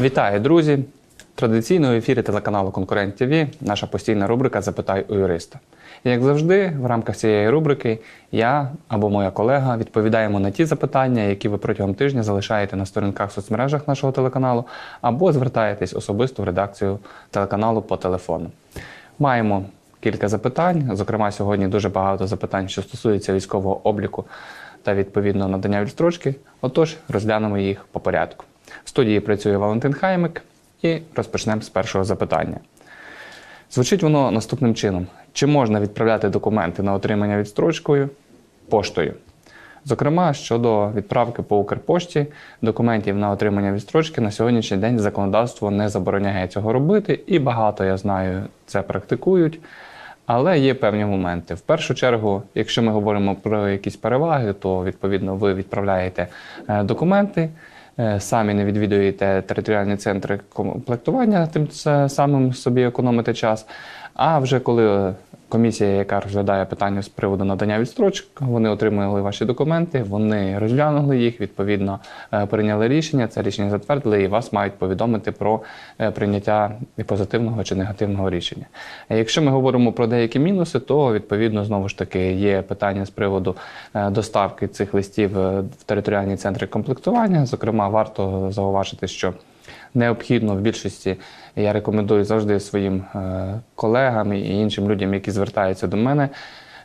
Вітаю, друзі! Традиційно в ефірі телеканалу Конкурент ТВ наша постійна рубрика Запитай у юриста. Як завжди, в рамках цієї рубрики я або моя колега відповідаємо на ті запитання, які ви протягом тижня залишаєте на сторінках в соцмережах нашого телеканалу, або звертаєтесь особисто в редакцію телеканалу по телефону. Маємо кілька запитань. Зокрема, сьогодні дуже багато запитань, що стосуються військового обліку та відповідно надання відстрочки. Отож, розглянемо їх по порядку. В студії працює Валентин Хаймик і розпочнемо з першого запитання. Звучить воно наступним чином: чи можна відправляти документи на отримання відстрочкою поштою? Зокрема, щодо відправки по Укрпошті документів на отримання відстрочки на сьогоднішній день законодавство не забороняє цього робити, і багато я знаю це практикують. Але є певні моменти. В першу чергу, якщо ми говоримо про якісь переваги, то відповідно ви відправляєте е, документи, самі не відвідуєте територіальні центри комплектування, тим самим собі економите час. А вже коли комісія, яка розглядає питання з приводу надання відстрочок, вони отримали ваші документи, вони розглянули їх, відповідно е, прийняли рішення. Це рішення затвердили, і вас мають повідомити про е, прийняття позитивного чи негативного рішення. Е, Якщо ми говоримо про деякі мінуси, то відповідно знову ж таки є питання з приводу доставки цих листів в територіальні центри комплектування. Зокрема, варто зауважити, що необхідно в більшості я рекомендую завжди своїм е, колегам і іншим людям, які звертаються до мене.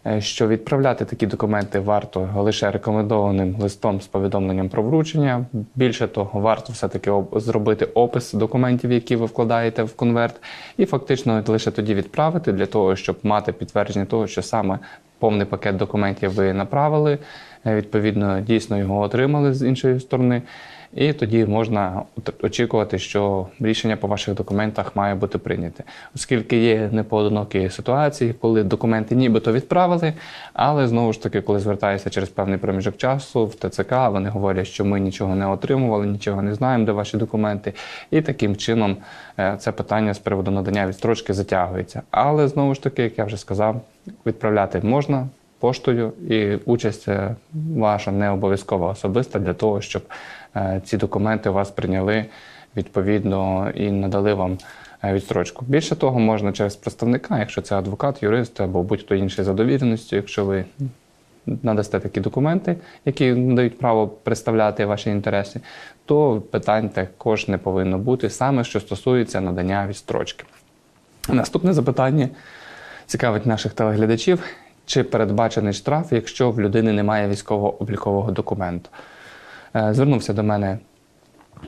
е, Що відправляти такі документи варто лише рекомендованим листом з повідомленням про вручення. Більше того, варто все-таки об- зробити опис документів, які ви вкладаєте в конверт, і фактично лише тоді відправити для того, щоб мати підтвердження того, що саме повний пакет документів ви направили, е, відповідно, дійсно його отримали з іншої сторони. І тоді можна очікувати, що рішення по ваших документах має бути прийняте, оскільки є непоодинокі ситуації, коли документи нібито відправили, але знову ж таки, коли звертаєшся через певний проміжок часу в ТЦК, вони говорять, що ми нічого не отримували, нічого не знаємо, де ваші документи, і таким чином е, це питання з приводу надання відстрочки затягується. Але знову ж таки, як я вже сказав, відправляти можна поштою, і участь е, ваша не обов'язкова особиста для того, щоб ці документи у вас прийняли відповідно і надали вам е, відстрочку. Більше того, можна через представника, якщо це адвокат, юрист або будь-хто інший за довіреністю, якщо ви надасте такі документи, які дають право представляти ваші інтереси, то питань також не повинно бути саме що стосується надання відстрочки. Наступне запитання цікавить наших телеглядачів: чи передбачений штраф, якщо в людини немає військово-облікового документу? Е, Звернувся до мене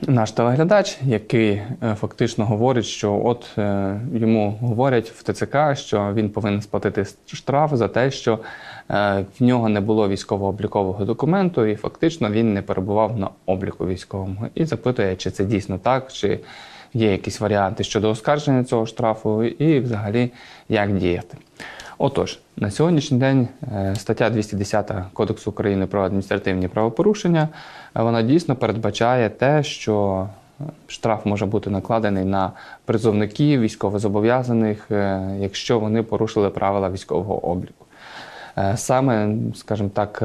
наш телеглядач, який е, фактично говорить, що от е, йому говорять в ТЦК, що він повинен сплатити штраф за те, що в нього не було військово-облікового документу, і фактично він не перебував на обліку військовому. І запитує, чи це дійсно так, чи є якісь варіанти щодо оскарження цього штрафу, і взагалі як діяти. Отож, на сьогоднішній день стаття 210 Кодексу України про адміністративні правопорушення вона дійсно передбачає те, що е, штраф може бути накладений на призовників, військовозобов'язаних, е, якщо вони порушили правила військового обліку. Е, Саме, скажімо так,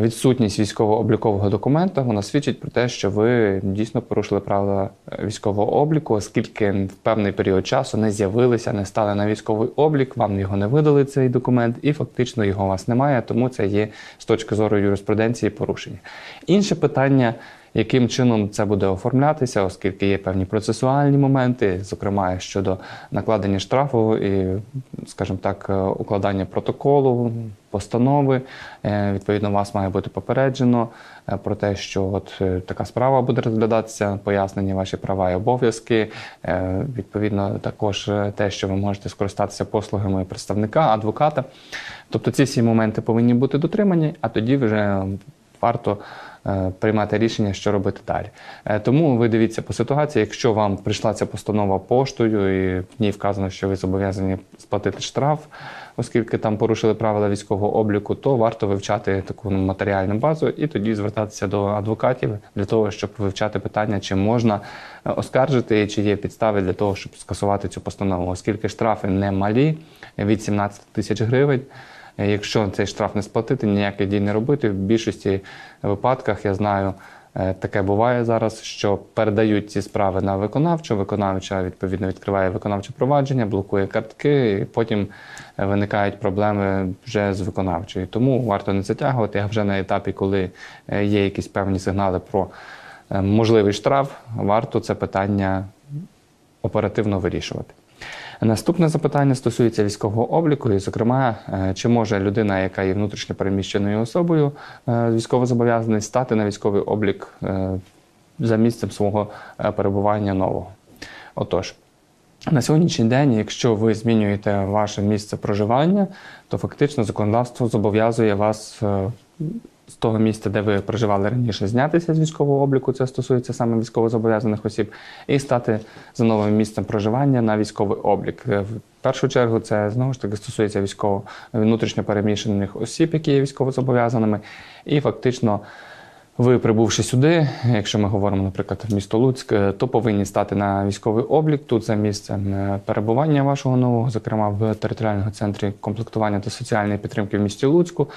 відсутність військово-облікового документа вона свідчить про те, що ви дійсно порушили правила е, військового обліку, оскільки в певний період часу не з'явилися, не стали на військовий облік, вам його не видали цей документ, і фактично його у вас немає, тому це є з точки зору юриспруденції порушення. Інше питання. Яким чином це буде оформлятися, оскільки є певні процесуальні моменти, зокрема щодо накладення штрафу і, скажімо так, е, укладання протоколу, постанови. Е, Відповідно, вас має бути попереджено е, про те, що от така справа буде розглядатися, пояснені ваші права і обов'язки. Відповідно, також те, що ви можете скористатися послугами представника, адвоката. Тобто ці всі моменти повинні бути дотримані, а тоді вже варто е, приймати рішення, що робити далі. Е, Тому ви дивіться по ситуації, якщо вам прийшла ця постанова поштою і в ній вказано, що ви зобов'язані сплатити штраф, оскільки там порушили правила військового обліку, то варто вивчати таку ну, матеріальну базу і тоді звертатися до адвокатів для того, щоб вивчати питання, чи можна е, оскаржити, чи є підстави для того, щоб скасувати цю постанову, оскільки штрафи не малі від 17 тисяч гривень. Е, Якщо цей штраф не сплатити, ніяких дій не робити. В більшості випадках я знаю Е, Таке буває зараз, що передають ці справи на виконавчу. Виконавча відповідно відкриває виконавче провадження, блокує картки, і потім е, виникають проблеми вже з виконавчою. Тому варто не затягувати. А вже на етапі, коли є якісь певні сигнали про можливий штраф, варто це питання оперативно вирішувати. Наступне запитання стосується військового обліку, і, зокрема, е, чи може людина, яка є внутрішньо переміщеною особою, е, військовозобов'язаний, стати на військовий облік е, за місцем свого перебування нового. Отож, на сьогоднішній день, якщо ви змінюєте ваше місце проживання, то фактично законодавство зобов'язує вас з того місця, де ви проживали раніше, знятися з військового обліку, це стосується саме військовозобов'язаних осіб, і стати за новим місцем проживання на військовий облік. Е, В першу чергу це знову ж таки стосується військово внутрішньо переміщених осіб, які є військовозобов'язаними, і фактично. Ви, прибувши сюди, якщо ми говоримо, наприклад, в місто Луцьк, е, то повинні стати на військовий облік тут за місцем е, перебування вашого нового, зокрема в територіальному центрі комплектування та соціальної підтримки в місті Луцьку.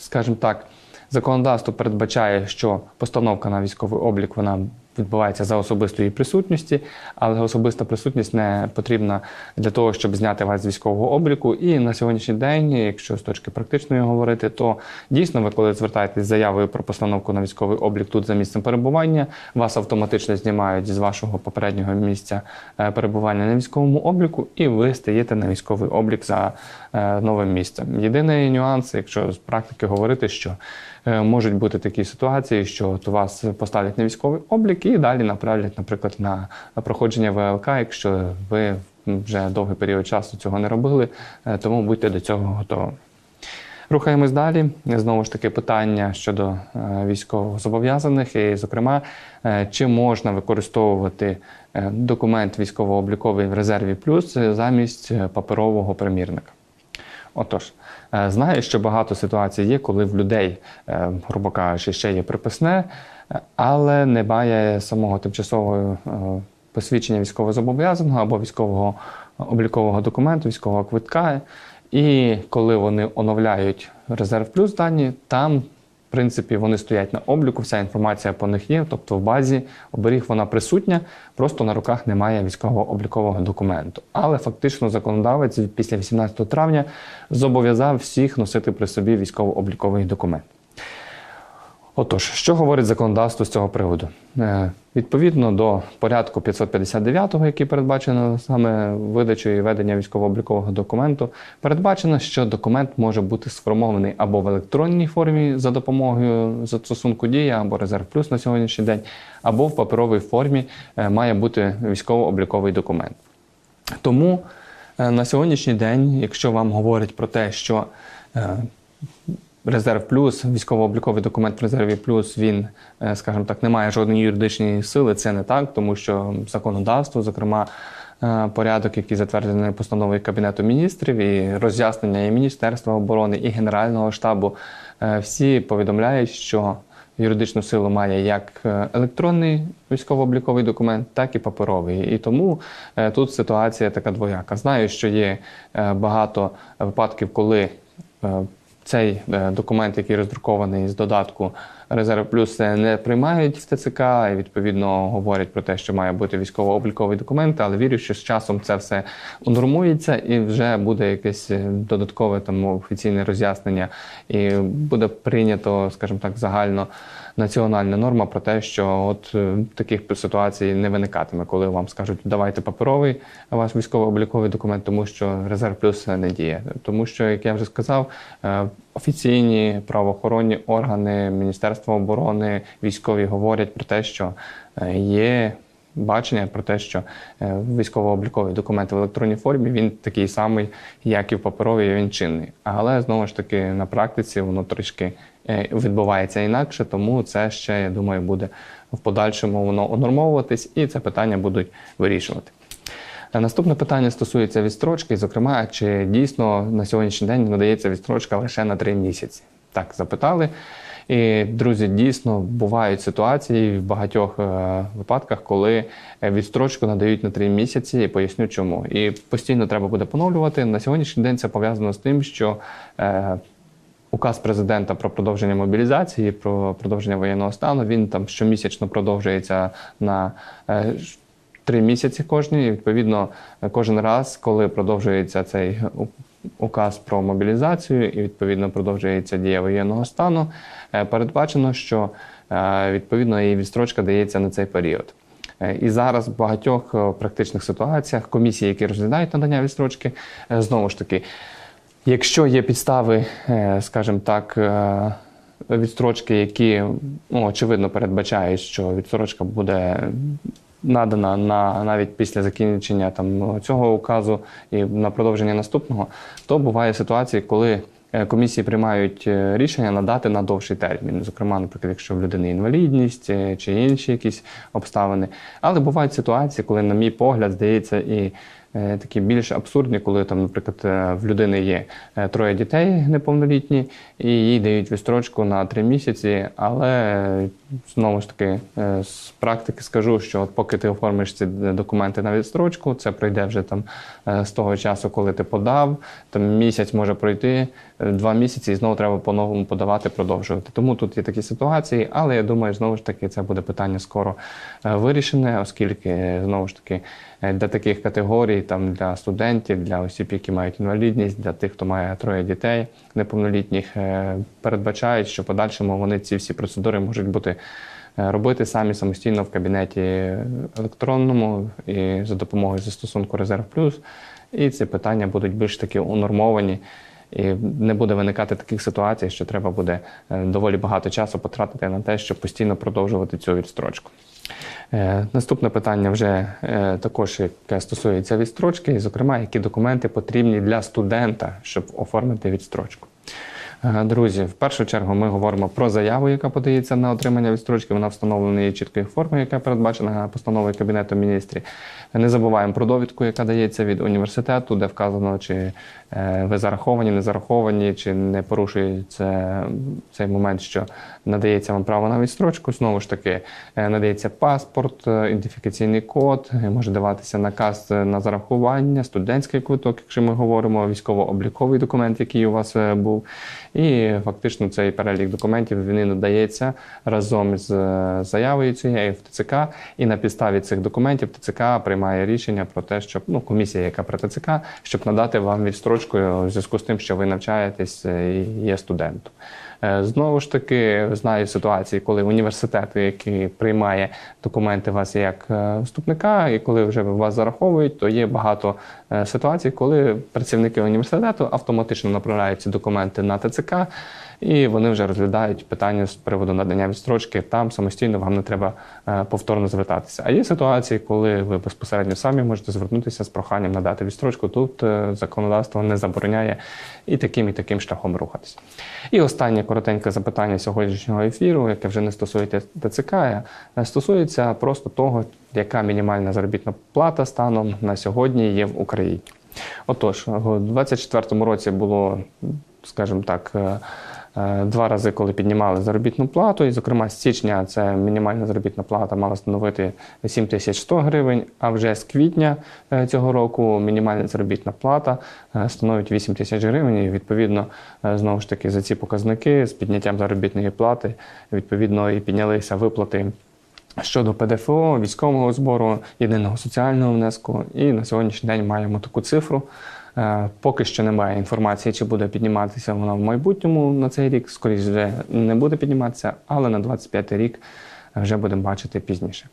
Скажімо так, законодавство передбачає, що постановка на військовий облік вона відбувається за особистої присутності, але особиста присутність не потрібна для того, щоб зняти вас з військового обліку. І на сьогоднішній день, якщо з точки практичної говорити, то дійсно ви, коли звертаєтесь заявою про постановку на військовий облік тут за місцем перебування, вас автоматично знімають з вашого попереднього місця е, перебування на військовому обліку, і ви стаєте на військовий облік за е, новим місцем. Єдиний нюанс, якщо з практики говорити, що можуть бути такі ситуації, що от вас поставлять на військовий облік і далі направлять, наприклад, на проходження ВЛК, якщо ви вже довгий період часу цього не робили, е, тому будьте до цього готові. Рухаємось далі. Знову ж таки, питання щодо е, військовозобов'язаних, і, зокрема, е, чи можна використовувати е, документ військово-обліковий в резерві плюс е, замість е, паперового примірника. Отож, е, знаю, що багато ситуацій є, коли в людей, е, грубо кажучи, ще є приписне, е, але немає самого тимчасового посвідчення посвідчення військовозобов'язаного або військового облікового документу, військового квитка. І коли вони оновляють резерв плюс дані, там, принципі, вони стоять на обліку, вся інформація по них є, тобто в базі оберіг вона присутня, просто на руках немає військового облікового документу. Але фактично законодавець після 18 травня зобов'язав всіх носити при собі військово-обліковий документ. Отож, що говорить законодавство з цього приводу? Е, Відповідно до порядку 559, який передбачено саме видачею і ведення військово-облікового документу, передбачено, що документ може бути сформований або в електронній формі за допомогою застосунку Дія або Резерв Плюс на сьогоднішній день, або в паперовій формі е, має бути військово-обліковий документ. Тому е, на сьогоднішній день, якщо вам говорять про те, що Резерв плюс, військово-обліковий документ в резерві плюс, він, е, скажімо так, не має жодної юридичної сили. Це не так, тому що законодавство, зокрема, е, порядок, який затверджений постановою Кабінету міністрів, і роз'яснення і Міністерства оборони, і Генерального штабу, е, всі повідомляють, що юридичну силу має як електронний військово-обліковий документ, так і паперовий. І тому тут ситуація така двояка. Знаю, що є багато випадків, коли цей е, документ, який роздрукований з додатку Резерв Плюс, е, не приймають в ТЦК і відповідно говорять про те, що має бути військово-обліковий документ, але вірю, що з часом це все унормується і вже буде якесь е, додаткове там офіційне роз'яснення, і буде прийнято, скажімо так, загально національна норма про те, що от е, таких ситуацій не виникатиме, коли вам скажуть, давайте паперовий ваш військово-обліковий документ, тому що резерв плюс не діє. Тому що, як я вже сказав, е, офіційні правоохоронні органи Міністерства оборони, військові говорять про те, що е, є. Бачення про те, що військово-обліковий документ в електронній формі він такий самий, як і в паперовій, він чинний. Але знову ж таки на практиці воно трішки відбувається інакше, тому це ще, я думаю, буде в подальшому воно онормовуватись, і це питання будуть вирішувати. Е, Наступне питання стосується відстрочки, зокрема, чи дійсно на сьогоднішній день надається відстрочка лише на три місяці? Так запитали. І, друзі, дійсно бувають ситуації в багатьох е, випадках, коли е, відстрочку надають на три місяці, і поясню чому. І постійно треба буде поновлювати. На сьогоднішній день це пов'язано з тим, що е, указ президента про продовження мобілізації, про продовження воєнного стану. Він там щомісячно продовжується на е, три місяці кожні. І, відповідно, кожен раз, коли продовжується цей указ про мобілізацію і відповідно продовжується дія воєнного стану, е, передбачено, що е, відповідно і відстрочка дається на цей період. І зараз в багатьох практичних ситуаціях комісії, які розглядають надання відстрочки, знову ж таки, якщо є підстави, е, скажімо так, е, відстрочки, які ну, очевидно передбачають, що відстрочка буде надана на навіть після закінчення там цього указу і на продовження наступного, то буває ситуації, коли е, комісії приймають рішення надати на довший термін. Зокрема, наприклад, якщо в людини інвалідність чи інші якісь обставини. Але бувають ситуації, коли, на мій погляд, здається, і такі більш абсурдні, коли там, наприклад, е, в людини є е, троє дітей неповнолітні, і їй дають відстрочку на три місяці. Але е, знову ж таки е, з практики скажу, що от поки ти оформиш ці документи на відстрочку, це пройде вже там е, з того часу, коли ти подав. Там місяць може пройти, е, два місяці, і знову треба по-новому подавати, продовжувати. Тому тут є такі ситуації, але я думаю, знову ж таки, це буде питання скоро е, вирішене, оскільки знову ж таки е, для таких категорій, там для студентів, для осіб, які мають інвалідність, для тих, хто має троє дітей неповнолітніх, е, передбачають, що подальшому вони ці всі процедури можуть бути. Робити самі самостійно в кабінеті електронному і за допомогою застосунку Резерв Плюс. І ці питання будуть більш таки унормовані, і не буде виникати таких ситуацій, що треба буде е, доволі багато часу потратити на те, щоб постійно продовжувати цю відстрочку. Е, Наступне питання вже е, також, яке стосується відстрочки, і, зокрема, які документи потрібні для студента, щоб оформити відстрочку. Друзі, в першу чергу ми говоримо про заяву, яка подається на отримання відстрочки. Вона встановлена є чіткою формою, яка передбачена постановою Кабінету міністрів. Не забуваємо про довідку, яка дається від університету, де вказано, чи ви зараховані, не зараховані, чи не порушується цей момент, що надається вам право на відстрочку. Знову ж таки, е, надається паспорт, е, ідентифікаційний код, е, може даватися наказ е, на зарахування, студентський квиток, якщо ми говоримо, військово-обліковий документ, який у вас е, був. І фактично цей перелік документів він надається разом з е, заявою цією в ТЦК. І на підставі цих документів ТЦК приймає рішення про те, щоб ну комісія, яка при ТЦК, щоб надати вам відстрочку в зв'язку з тим, що ви навчаєтесь е, і є студентом. Е, Знову ж таки, знаю ситуації, коли університет, який приймає документи вас як е, вступника, і коли вже вас зараховують, то є багато ситуацій, коли працівники університету автоматично направляють ці документи на ТЦК, і вони вже розглядають питання з приводу надання відстрочки. Там самостійно вам не треба е, повторно звертатися. А є ситуації, коли ви безпосередньо самі можете звернутися з проханням надати відстрочку. Тут е, законодавство не забороняє і таким, і таким шляхом рухатись. І останнє коротеньке запитання сьогоднішнього ефіру, яке вже не стосується ТЦК, а стосується просто того, яка мінімальна заробітна плата станом на сьогодні є в Україні. Отож, у 2024 році було, скажімо так, е, е, два рази, коли піднімали заробітну плату, і, зокрема, з січня це мінімальна заробітна плата мала становити 7100 гривень, а вже з квітня е, цього року мінімальна заробітна плата е, становить 8 тисяч гривень. І відповідно, е, знову ж таки, за ці показники з підняттям заробітної плати, відповідно, і піднялися виплати. Щодо ПДФО, військового збору, єдиного соціального внеску, і на сьогоднішній день маємо таку цифру. Е, Поки що немає інформації, чи буде підніматися вона в майбутньому на цей рік. Скоріше вже не буде підніматися, але на 25 рік вже будемо бачити пізніше.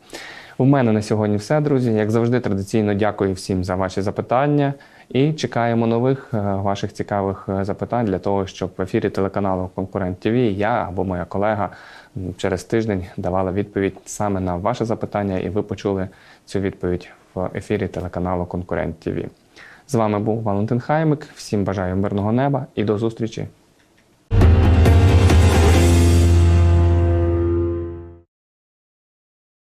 У мене на сьогодні все, друзі. Як завжди, традиційно дякую всім за ваші запитання і чекаємо нових е, ваших цікавих е, запитань для того, щоб в ефірі телеканалу Конкурент ТВ я або моя колега через тиждень давала відповідь саме на ваше запитання, і ви почули цю відповідь в ефірі телеканалу Конкурент ТВ. З вами був Валентин Хаймик. Всім бажаю мирного неба і до зустрічі